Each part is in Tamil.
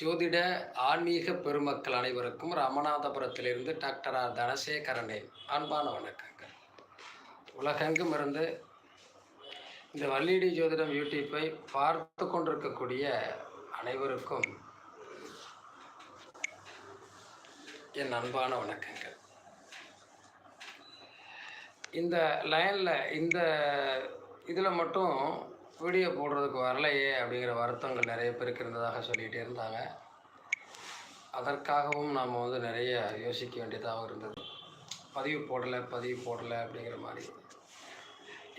ஜோதிட ஆன்மீக பெருமக்கள் அனைவருக்கும் ராமநாதபுரத்திலிருந்து டாக்டர் ஆர் தனசேகரனே அன்பான வணக்கங்கள். உலகெங்கும் இருந்து இந்த வல்லிடி ஜோதிடம் யூடியூப்பை பார்த்து கொண்டிருக்கக்கூடிய அனைவருக்கும் என் அன்பான வணக்கங்கள். இந்த லைனில் இந்த இதில் மட்டும் வீடியோ போடுறதுக்கு வரலையே அப்படிங்கிற வருத்தங்கள் நிறைய பேருக்கு இருந்ததாக சொல்லிகிட்டே இருந்தாங்க. அதற்காகவும் நாம் வந்து நிறைய யோசிக்க வேண்டியதாக இருந்தது. பதிவு போடலை பதிவு போடலை அப்படிங்கிற மாதிரி.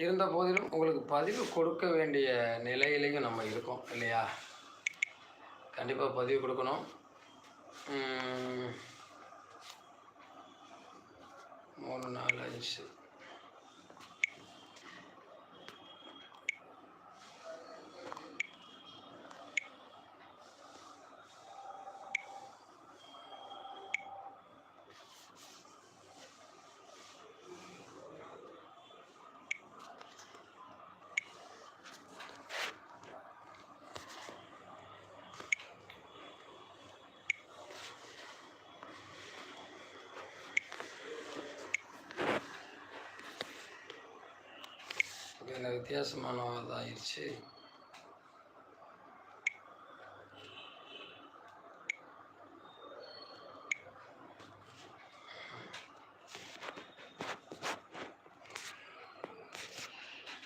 இருந்த போதிலும் உங்களுக்கு பதிவு கொடுக்க வேண்டிய நிலையிலையும் நம்ம இருக்கோம் இல்லையா? கண்டிப்பாக பதிவு கொடுக்கணும். மூணு நாலு அஞ்சு. இதில் வித்தியாசமானதாக ஆயிடுச்சு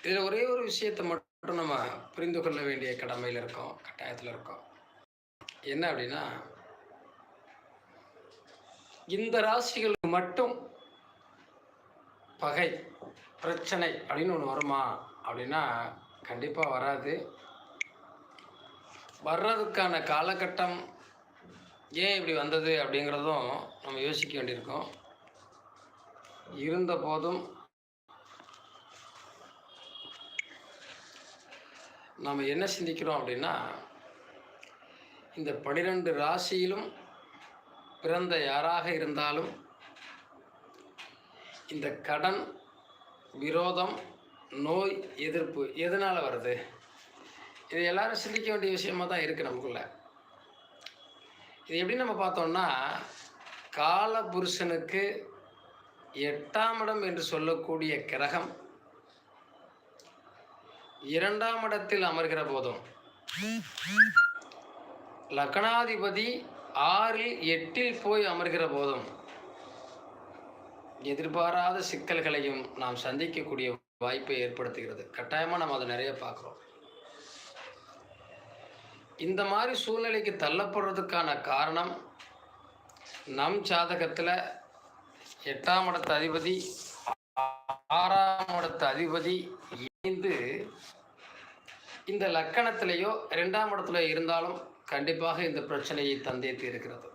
இதில் ஒரே ஒரு விஷயத்தை மட்டும் நம்ம புரிந்து கொள்ள வேண்டிய கடமையில் இருக்கோம் கட்டாயத்தில் இருக்கோம். என்ன அப்படின்னா இந்த ராசிகளுக்கு மட்டும் பகை. பிரச்சனை அப்படின்னு ஒன்று வருமா? அப்படின்னா கண்டிப்பாக வராது. வர்றதுக்கான காலகட்டம் ஏன் இப்படி வந்தது அப்படிங்கிறதும் நம்ம யோசிக்க வேண்டியிருக்கோம். இருந்த போதும் நம்ம என்ன சிந்திக்கிறோம் அப்படின்னா இந்த பனிரெண்டு ராசியிலும் பிறந்த யாராக இருந்தாலும் இந்த கடன் விரோதம் நோய் எதிர்ப்பு எதனால் வருது? இது எல்லாரும் சிந்திக்க வேண்டிய விஷயமா தான் இருக்குது நமக்குள்ள. இது எப்படி நம்ம பார்த்தோம்னா கால புருஷனுக்கு எட்டாம் இடம் என்று சொல்லக்கூடிய கிரகம் இரண்டாம் இடத்தில் அமர்கிற போதும். லக்னாதிபதி ஆறில் எட்டில் போய் அமர்கிற போதும். எதிர்பாராத சிக்கல்களையும் நாம் சந்திக்கக்கூடிய வாய்ப்பை ஏற்படுத்துகிறது. கட்டாயமாக நம்ம அதை நிறைய பார்க்குறோம். இந்த மாதிரி சூழ்நிலைக்கு தள்ளப்படுறதுக்கான காரணம் நம் ஜாதகத்தில் எட்டாம் இடத்து அதிபதி ஆறாம் இடத்து அதிபதி இணைந்து இந்த லக்கணத்திலேயோ ரெண்டாம் இடத்துல இருந்தாலும் கண்டிப்பாக இந்த பிரச்சனையை தந்தே தீர்க்கிறது.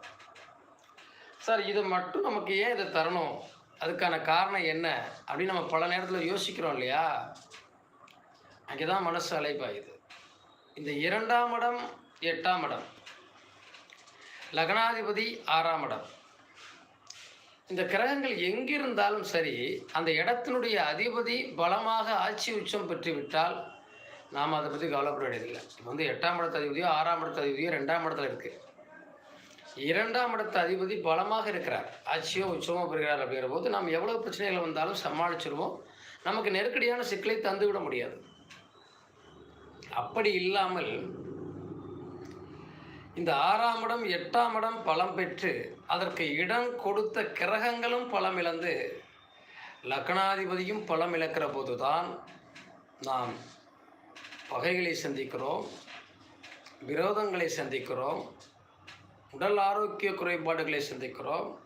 சார் இது மட்டும் நமக்கு ஏன் இதை தரணும்? அதுக்கான காரணம் என்ன அப்படின்னு நம்ம பல நேரத்தில் யோசிக்கிறோம் இல்லையா? அங்கே தான் மனசு அலைப்பாயுது இந்த இரண்டாம் இடம் எட்டாம் இடம். லக்னாதிபதி ஆறாம் இடம். இந்த கிரகங்கள் எங்கிருந்தாலும் சரி அந்த இடத்தினுடைய அதிபதி பலமாக ஆட்சி உச்சம் பெற்றுவிட்டால் நாம் அதை பற்றி கவலைப்பட வேண்டியதில்லை. இப்போ வந்து எட்டாம் இடத்து அதிபதியோ ஆறாம் இடத்து அதிபதியோ ரெண்டாம் இடத்துல இருக்குது இரண்டாம் இடத்த அதிபதி பலமாக இருக்கிறார். ஆட்சியோ உச்சமோ பெறுகிறார் அப்படிங்கிற போது நாம் எவ்வளவு பிரச்சனைகள் வந்தாலும் சமாளிச்சிருவோம். நமக்கு நெருக்கடியான சிக்கலை தந்துவிட முடியாது. அப்படி இல்லாமல் இந்த ஆறாம் இடம் எட்டாம் இடம் பலம் பெற்று அதற்கு இடம் கொடுத்த கிரகங்களும் பலம் இழந்து லக்னாதிபதியும் பலம் இழக்கிற போதுதான் நாம் பகைகளை சந்திக்கிறோம் விரோதங்களை சந்திக்கிறோம் உடல் ஆரோக்கிய குறைபாடுகளை சந்திக்கிறோம்.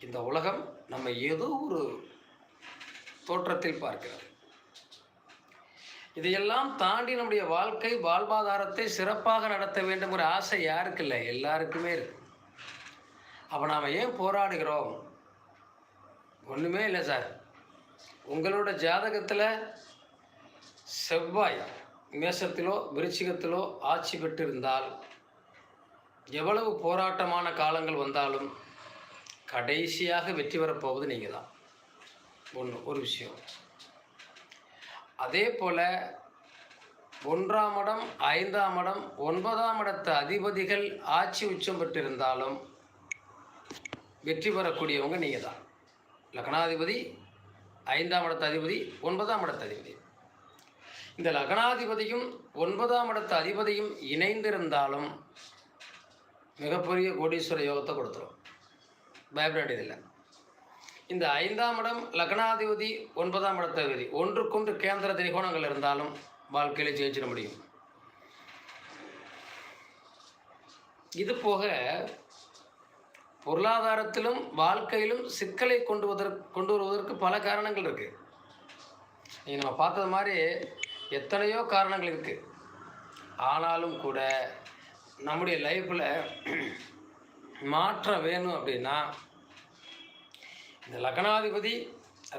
இந்த உலகம் நம்ம ஏதோ ஒரு தோற்றத்தில் பார்க்கிறது. இதையெல்லாம் தாண்டி நம்முடைய வாழ்க்கை வாழ்வாதாரத்தை சிறப்பாக நடத்த வேண்டுங்கிற ஆசை யாருக்கு இல்லை? எல்லாருக்குமே இருக்கு. அப்போ நாம் ஏன் போராடுகிறோம்? ஒன்றுமே இல்லை சார். உங்களோட ஜாதகத்தில் செவ்வாய் மேசத்திலோ விருச்சிகத்திலோ ஆட்சி பெற்றிருந்தால் எவ்வளவு போராட்டமான காலங்கள் வந்தாலும் கடைசியாக வெற்றி பெறப்போவது நீங்கள் தான் ஒன்று ஒரு விஷயம். அதே போல் ஒன்றாம் இடம் ஐந்தாம் இடம் ஒன்பதாம் இடத்து அதிபதிகள் ஆட்சி உச்சம் பெற்றிருந்தாலும் வெற்றி பெறக்கூடியவங்க நீங்கள் தான் லக்னாதிபதி ஐந்தாம் இடத்து அதிபதி ஒன்பதாம் இடத்து அதிபதி. இந்த லக்னாதிபதியும் ஒன்பதாம் இடத்து அதிபதியும் இணைந்திருந்தாலும் மிகப்பெரிய கோடீஸ்வர யோகத்தை கொடுத்துரும். பயப்பட வேண்டியதில்லை இந்த ஐந்தாம் இடம் லக்னாதிபதி ஒன்பதாம் இடத்த அதிபதி ஒன்றுக்கொன்று கேந்திர திரிகோணங்கள் இருந்தாலும் வாழ்க்கையில் ஜெயிச்சிட முடியும். இது போக பொருளாதாரத்திலும் வாழ்க்கையிலும் சிக்கலை கொண்டு வருவதற்கு கொண்டு வருவதற்கு பல காரணங்கள் இருக்குது நீங்கள் நம்ம பார்த்தது மாதிரி எத்தனையோ காரணங்கள் இருக்குது ஆனாலும் கூட நம்முடைய லைஃப்பில் மாற்றம் வேணும் அப்படின்னா இந்த லக்னாதிபதி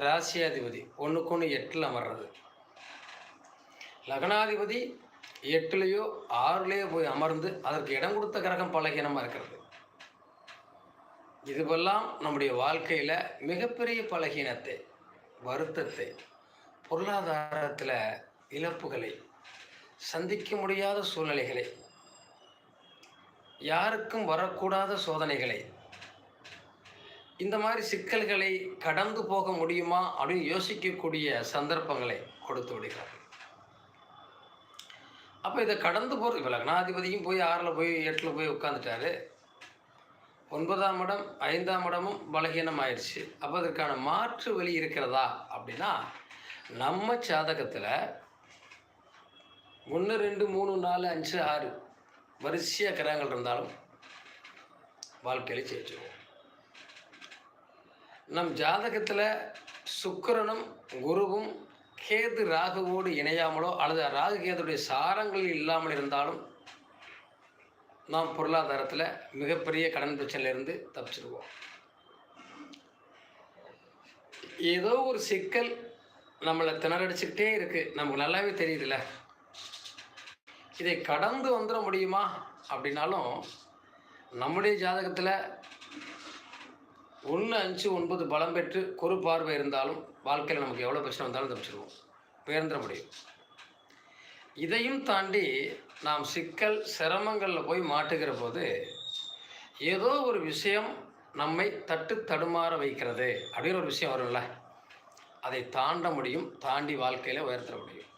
ராசியாதிபதி ஒன்றுக்கு ஒன்று எட்டில் அமர்றது. லக்னாதிபதி எட்டுலேயோ ஆறுலேயோ போய் அமர்ந்து அதற்கு இடம் கொடுத்த கிரகம் பலகீனமாக இருக்கிறது. இதுவெல்லாம் நம்முடைய வாழ்க்கையில் மிகப்பெரிய பலகீனத்தை வருத்தத்தை பொருளாதாரத்தில் இழப்புகளை சந்திக்க முடியாத சூழ்நிலைகளை யாருக்கும் வரக்கூடாத சோதனைகளை. இந்த மாதிரி சிக்கல்களை கடந்து போக முடியுமா அப்படின்னு யோசிக்கக்கூடிய சந்தர்ப்பங்களை கொடுத்து விடுகிறார். அப்போ இதை கடந்து போகிறது இப்போ லக்னாதிபதியும் போய் ஆறில் போய் எட்டில் போய் உட்காந்துட்டாரு ஒன்பதாம் இடம் ஐந்தாம் இடமும் பலகீனம் ஆயிடுச்சு. அப்போ அதற்கான மாற்று வழி இருக்கிறதா அப்படின்னா நம்ம ஜாதகத்தில் ஒன்று ரெண்டு மூணு நாலு அஞ்சு ஆறு வரிசையாக கிரகங்கள் இருந்தாலும் வாழ்க்கையில் ஜெயிச்சிருவோம். நம் ஜாதகத்தில் சுக்கிரனும் குருவும் கேது ராகுவோடு இணையாமலோ அல்லது ராகு கேதுடைய சாரங்கள் இல்லாமல் இருந்தாலும் நாம் பொருளாதாரத்தில் மிகப்பெரிய கடன் பிரச்சனையிலிருந்து தப்பிச்சிருவோம். ஏதோ ஒரு சிக்கல் நம்மளை திணறடிச்சுக்கிட்டே இருக்குது நமக்கு நல்லாவே தெரியுதுல்ல. இதை கடந்து வந்துட முடியுமா அப்படின்னாலும் நம்முடைய ஜாதகத்தில் ஒன்று அஞ்சு ஒன்பது பலம் பெற்று குறு பார்வை இருந்தாலும் வாழ்க்கையில் நமக்கு எவ்வளோ பிரச்சனை வந்தாலும் தப்பிச்சிருவோம் உயர்ந்துட முடியும். இதையும் தாண்டி நாம் சிக்கல் சிரமங்களில் போய் மாட்டுகிற போது ஏதோ ஒரு விஷயம் நம்மை தட்டு தடுமாற வைக்கிறது அப்படின்னு ஒரு விஷயம் வரும்ல. அதை தாண்ட முடியும் தாண்டி வாழ்க்கையில் உயர்த்த முடியும்.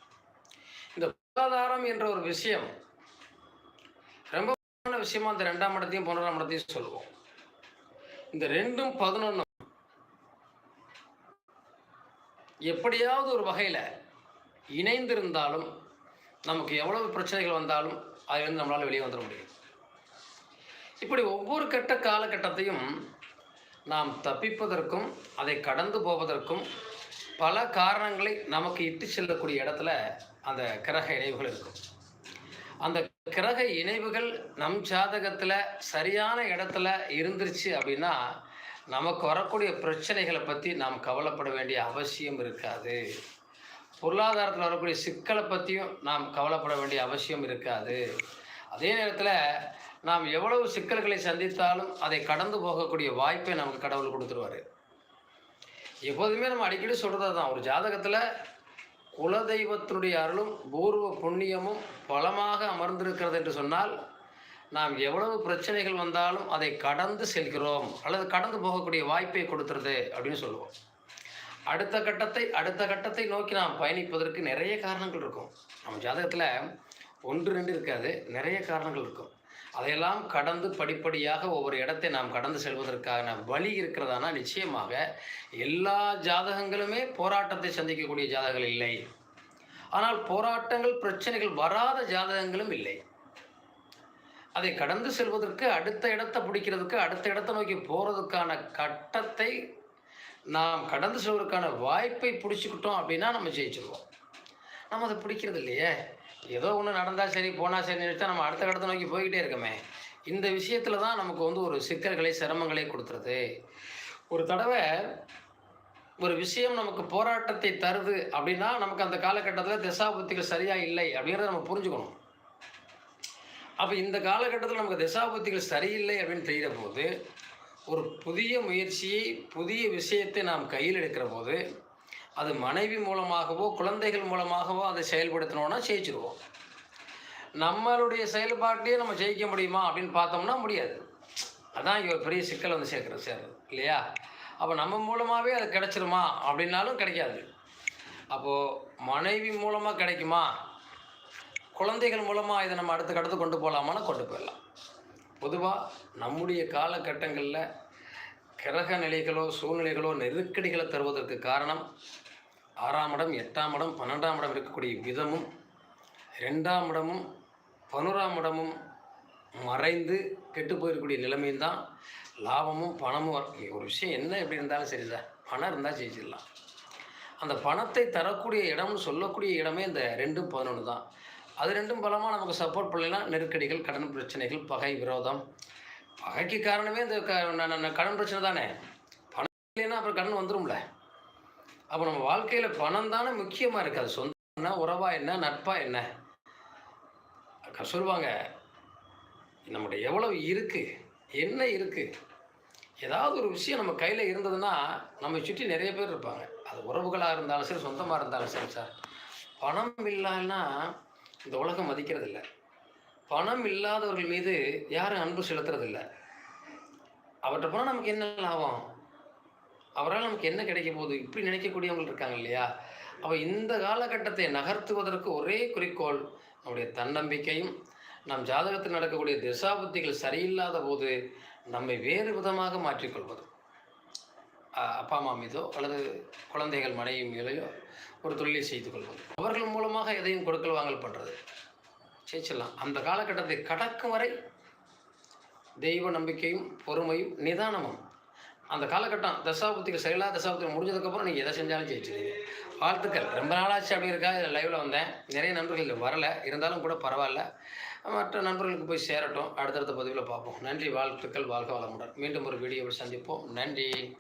பொருளாதாரம் என்ற ஒரு விஷயம். ரொம்ப விஷயமா அந்த ரெண்டாம் இடத்தையும் பதினொன்றாம் இடத்தையும் சொல்லுவோம். இந்த ரெண்டும் பதினொன்றும் எப்படியாவது ஒரு வகையில் இணைந்திருந்தாலும் நமக்கு எவ்வளவு பிரச்சனைகள் வந்தாலும் அதிலிருந்து நம்மளால் வெளியே வந்துட முடியும். இப்படி ஒவ்வொரு கட்ட காலகட்டத்தையும் நாம் தப்பிப்பதற்கும் அதை கடந்து போவதற்கும் பல காரணங்களை நமக்கு இட்டு செல்லக்கூடிய இடத்துல அந்த கிரக இணைவுகள் இருக்கும். அந்த கிரக இணைவுகள் நம் ஜாதகத்தில் சரியான இடத்துல இருந்துருச்சு அப்படின்னா நமக்கு வரக்கூடிய பிரச்சனைகளை பற்றி நாம் கவலைப்பட வேண்டிய அவசியம் இருக்காது. பொருளாதாரத்தில் வரக்கூடிய சிக்கலை பற்றியும் நாம் கவலைப்பட வேண்டிய அவசியம் இருக்காது. அதே நேரத்தில் நாம் எவ்வளவு சிக்கல்களை சந்தித்தாலும் அதை கடந்து போகக்கூடிய வாய்ப்பை நமக்கு கடவுள் கொடுத்துருவாரு. எப்போதுமே நம்ம அடிக்கடி சொல்கிறது தான் ஒரு ஜாதகத்தில் குலதெய்வத்தினுடைய அருளும் பூர்வ புண்ணியமும் பலமாக அமர்ந்திருக்கிறது என்று சொன்னால் நாம் எவ்வளவு பிரச்சனைகள் வந்தாலும் அதை கடந்து செல்கிறோம் அல்லது கடந்து போகக்கூடிய வாய்ப்பை கொடுத்துருது அப்படின்னு சொல்லுவோம். அடுத்த கட்டத்தை அடுத்த கட்டத்தை நோக்கி நாம் பயணிப்பதற்கு நிறைய காரணங்கள் இருக்கும். நம்ம ஜாதகத்தில் ஒன்று ரெண்டு இருக்காது நிறைய காரணங்கள் இருக்கும். அதையெல்லாம் கடந்து படிப்படியாக ஒவ்வொரு இடத்தை நாம் கடந்து செல்வதற்கான வழி இருக்கிறதானா? நிச்சயமாக. எல்லா ஜாதகங்களுமே போராட்டத்தை சந்திக்கக்கூடிய ஜாதகங்கள் இல்லை. ஆனால் போராட்டங்கள் பிரச்சனைகள் வராத ஜாதகங்களும் இல்லை. அதை கடந்து செல்வதற்கு அடுத்த இடத்தை பிடிக்கிறதுக்கு அடுத்த இடத்தை நோக்கி போகிறதுக்கான கட்டத்தை நாம் கடந்து செல்வதற்கான வாய்ப்பை பிடிச்சிக்கிட்டோம் அப்படின்னா நம்ம ஜெயிச்சிருவோம். நம்ம அதை பிடிக்கிறது இல்லையே? ஏதோ ஒன்று நடந்தால் சரி போனால் சரி நினைச்சா நம்ம அடுத்த கடத்தை நோக்கி போய்கிட்டே இருக்கோமே. இந்த விஷயத்தில் தான் நமக்கு வந்து ஒரு சிக்கல்களை சிரமங்களை கொடுத்துருது. ஒரு தடவை ஒரு விஷயம் நமக்கு போராட்டத்தை தருது அப்படின்னா நமக்கு அந்த காலகட்டத்தில் திசாபுத்திகள் சரியாக இல்லை அப்படிங்கிறத நம்ம புரிஞ்சுக்கணும். அப்போ இந்த காலகட்டத்தில் நமக்கு திசாபுத்திகள் சரியில்லை அப்படின்னு தெரிகிற போது ஒரு புதிய முயற்சியை புதிய விஷயத்தை நாம் கையில் எடுக்கிற போது அது மனைவி மூலமாகவோ குழந்தைகள் மூலமாகவோ அதை செயல்படுத்தினோன்னா ஜெயிச்சிருவோம். நம்மளுடைய செயல்பாட்டிலேயே நம்ம ஜெயிக்க முடியுமா அப்படின்னு பார்த்தோம்னா முடியாது. அதான் இங்கே ஒரு பெரிய சிக்கல் வந்து சேர்க்குறது சார் இல்லையா? அப்போ நம்ம மூலமாகவே அது கிடைச்சிருமா அப்படின்னாலும் கிடைக்காது. அப்போது மனைவி மூலமாக கிடைக்குமா? குழந்தைகள் மூலமாக இதை நம்ம அடுத்த கடத்து கொண்டு போகலாமான்னு கொண்டு போயிடலாம். பொதுவாக நம்முடைய காலகட்டங்களில் கிரக நிலைகளோ சூழ்நிலைகளோ நெருக்கடிகளை தருவதற்கு காரணம் ஆறாம் இடம் எட்டாம் இடம் பன்னெண்டாம் இடம் இருக்கக்கூடிய விதமும் ரெண்டாம் இடமும் பதினோராம் இடமும் மறைந்து கெட்டு போயிருக்கக்கூடிய நிலைமையும் தான் லாபமும் பணமும் ஒரு விஷயம் என்ன எப்படி இருந்தாலும் சரி சார் பணம் இருந்தால் ஜெயிச்சிடலாம். அந்த பணத்தை தரக்கூடிய இடம்னு சொல்லக்கூடிய இடமே இந்த ரெண்டும் பதினொன்று தான். அது ரெண்டும் பலமாக நமக்கு சப்போர்ட் பண்ணலாம் நெருக்கடிகள் கடன் பிரச்சனைகள் பகை விரோதம் பகைக்கு காரணமே இந்த கடன் பிரச்சனை தானே. பணம் இல்லைன்னா அப்புறம் கடன் வந்துடும்ல அப்போ நம்ம வாழ்க்கையில் பணம் தானே முக்கியமாக இருக்குது அது சொந்தம் என்ன உறவா என்ன நட்பா என்ன? சொல்லுவாங்க நம்முடைய எவ்வளவு இருக்குது என்ன இருக்குது ஏதாவது ஒரு விஷயம் நம்ம கையில் இருந்ததுன்னா நம்ம சுற்றி நிறைய பேர் இருப்பாங்க. அது உறவுகளாக இருந்தாலும் சரி சொந்தமாக இருந்தாலும் சரி சார். பணம் இல்லைன்னா இந்த உலகம் மதிக்கிறது இல்லை பணம் இல்லாதவர்கள் மீது யாரும் அன்பு செலுத்துறதில்ல. அவர்கிட்ட போனால் நமக்கு என்ன லாபம்? அவரால் நமக்கு என்ன கிடைக்க போகுது? இப்படி நினைக்கக்கூடியவங்க இருக்காங்க இல்லையா? அப்போ இந்த காலகட்டத்தை நகர்த்துவதற்கு ஒரே குறிக்கோள் நம்முடைய தன்னம்பிக்கையும் நம் ஜாதகத்தில் நடக்கக்கூடிய திசாபுத்திகள் சரியில்லாத போது நம்மை வேறு விதமாக மாற்றிக்கொள்வது. அப்பா அம்மா மீதோ அல்லது குழந்தைகள் மனைவி மீதையோ ஒரு தொழிலை செய்து கொள்வது. அவர்கள் மூலமாக எதையும் கொடுக்கல் வாங்கல் பண்ணுறது ஜெயிச்சிடலாம். அந்த காலகட்டத்தை கடக்கும் வரை தெய்வ நம்பிக்கையும் பொறுமையும் நிதானமும். அந்த காலகட்டம் தசாபுத்திகள் சரியில்லாத தசாபுத்திகள் முடிஞ்சதுக்கப்புறம் நீங்கள் எதை செஞ்சாலும் ஜெயிச்சிருவீங்க. வாழ்த்துக்கள். ரொம்ப நாளாச்சு அப்படி இருக்கா? இதில் லைவில் வந்தேன். நிறைய நண்பர்கள் வரலை. இருந்தாலும் கூட பரவாயில்ல. மற்ற நண்பர்களுக்கு போய் சேரட்டும். அடுத்தடுத்த பதிவில் பார்ப்போம். நன்றி வாழ்த்துக்கள். வாழ்க வளமுடன். மீண்டும் ஒரு வீடியோவில் சந்திப்போம். நன்றி.